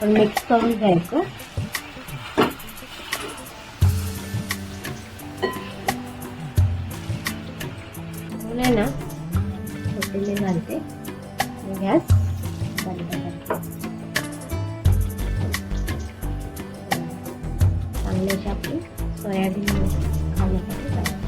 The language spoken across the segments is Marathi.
पण मिक्स करून घ्यायचं. म्हणून आहे ना मी घालते. गॅस बंद करते. सोयाबीन खाण्यासाठी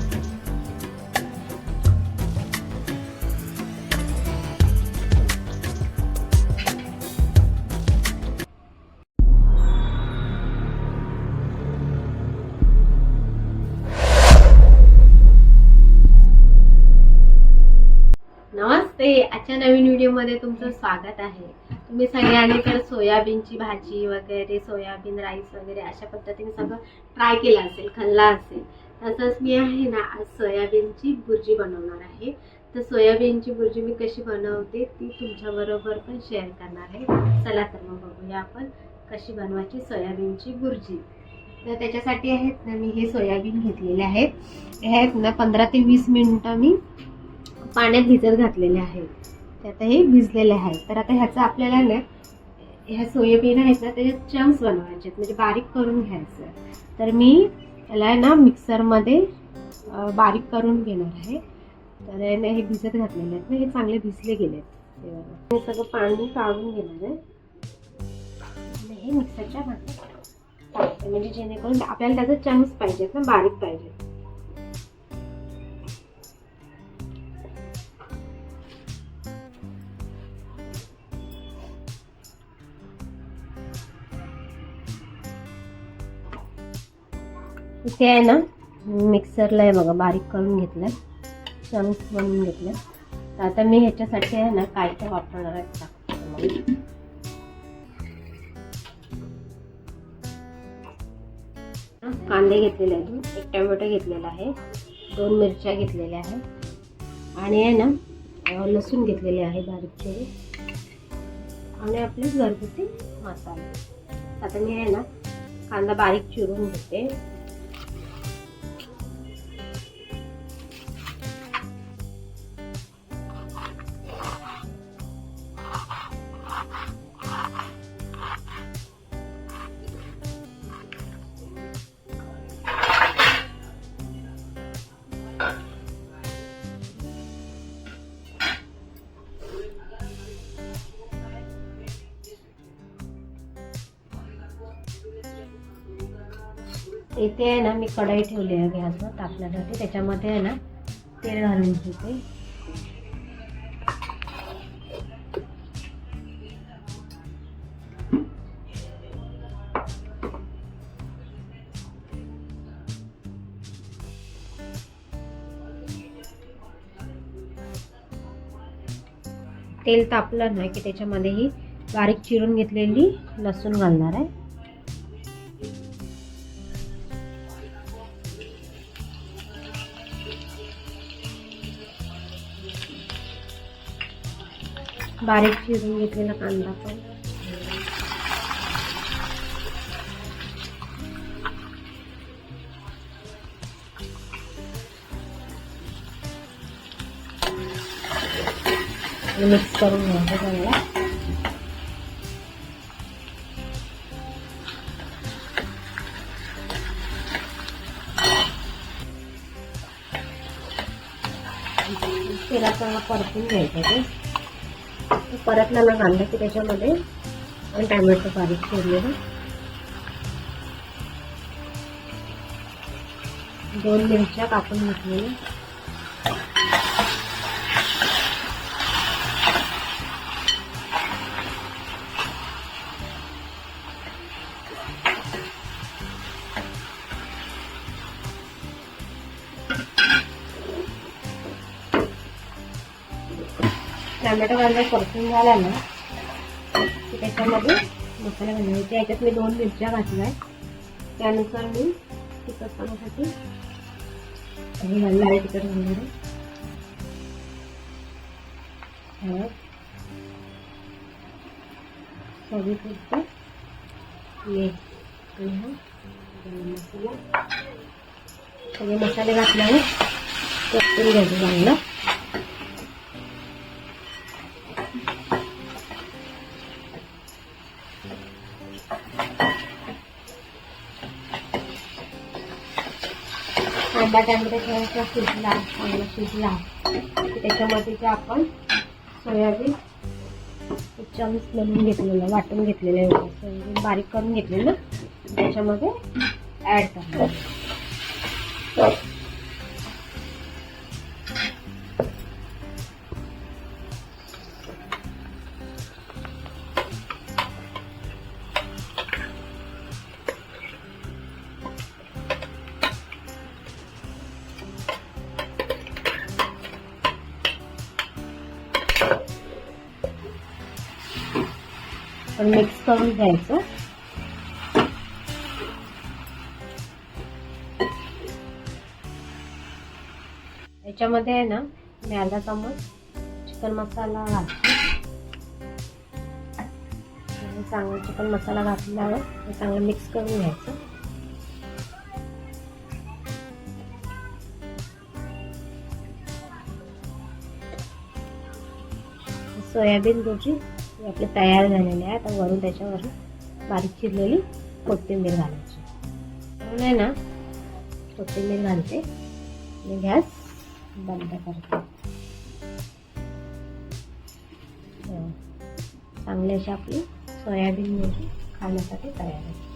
नमस्ते आजच्या नवीन व्हिडिओमध्ये तुमचं स्वागत आहे. तुम्ही सगळ्यांनी तर सोयाबीनची भाजी वगैरे सोयाबीन राईस वगैरे अशा पद्धतीने सगळं ट्राय केलं असेल खाल्ला असेल. तसंच मी आहे ना आज सोयाबीनची भुर्जी बनवणार आहे. तर सोयाबीनची भुर्जी मी कशी बनवते ती तुमच्याबरोबर पण शेअर करणार आहे. चला तर मग बघूया आपण कशी बनवायची सोयाबीनची भुर्जी. तर त्याच्यासाठी आहेत ना मी हे सोयाबीन घेतलेले आहेत. हे आहेत ना पंधरा ते वीस मिनिटं मी पाण्यात भिजत घातलेले आहेत ते आता हे भिजलेले आहेत. तर आता ह्याचं आपल्याला ना ह्या सोयाबीन आहेत ना त्याचे चंक्स बनवायचे आहेत. म्हणजे बारीक करून घ्यायचं तर मी त्याला आहे ना मिक्सरमध्ये बारीक करून घेणार आहे. तर ना हे भिजत घातलेले आहेत. ना हे चांगले भिजले गेले आहेत हे सगळं पाणी काढून घेणार आहे. हे मिक्सरच्या भांड्यात म्हणजे जेणेकरून आपल्याला त्याचं चंक्स पाहिजेत ना बारीक पाहिजेत. इथे आहे ना मिक्सरला आहे बघा बारीक करून घेतलं चंक्स बनवून घेतलं तर आता मी ह्याच्यासाठी आहे ना काय काय वापरणार आहे कांदे घेतलेले आहेत. एक टोमॅटो घेतलेला आहे. दोन मिरच्या घेतलेल्या आहेत. आणि आहे ना लसूण घेतलेले आहे बारीक चिरून आणि आपले घरगुती मसाले. आता मी आहे ना कांदा बारीक चिरून घेते. इथे आहे ना मी कढई ठेवली आहे गॅसवर तापण्यासाठी. त्याच्यामध्ये आहे ना तेल घालून घेते तेल तापलं ना की त्याच्यामध्ये ही बारीक चिरून घेतलेली लसूण घालणार आहे. बारीक चिरून घेतलेला कांदा पण मिक्स करून घ्यायचं चांगला तेलात चांगला परतून घ्यायचं ते. परत मला कांदा की त्याच्यामध्ये आणि टॅमॅटो बारीक चिरलेलं. दोन मिरच्या कापून घेतलेल्या. टॅमॅटो कांदा परतून झाला ना की त्याच्यामध्ये मसाला घालायचे याच्यात मी दोन मिरच्या घातल्या. त्यानुसार मी तिखटपणासाठी हे घालणार आहे तिखट घालणार आहे. हळद सगळे मसाले घातल्यावर परतून घ्यायचं चांगलं. कांदा त्यामध्ये थोडासा शिजला चांगला शिजला. त्याच्यामध्ये जे आपण सोयाबीन चम्स बनवून घेतलेलं वाटून घेतलेलं आहे सोयाबीन बारीक करून घेतलेलं त्याच्यामध्ये ॲड करायचं पण मिक्स करून घ्यायचं. याच्यामध्ये आहे ना मी अर्धा चमच चिकन मसाला घालते. चांगला चिकन मसाला घातल्यावर चांगलं मिक्स करून घ्यायचं. सोयाबीन भुर्जी ही आपली तयार झालेली आहे. आता वरून त्याच्यावर बारीक चिरलेली कोथिंबीर घालायची. म्हणून आहे ना कोथिंबीर घालते. आणि गॅस बंद करते. हो. चांगली अशी आपली सोयाबीन भुर्जी खाण्यासाठी तयार आहे.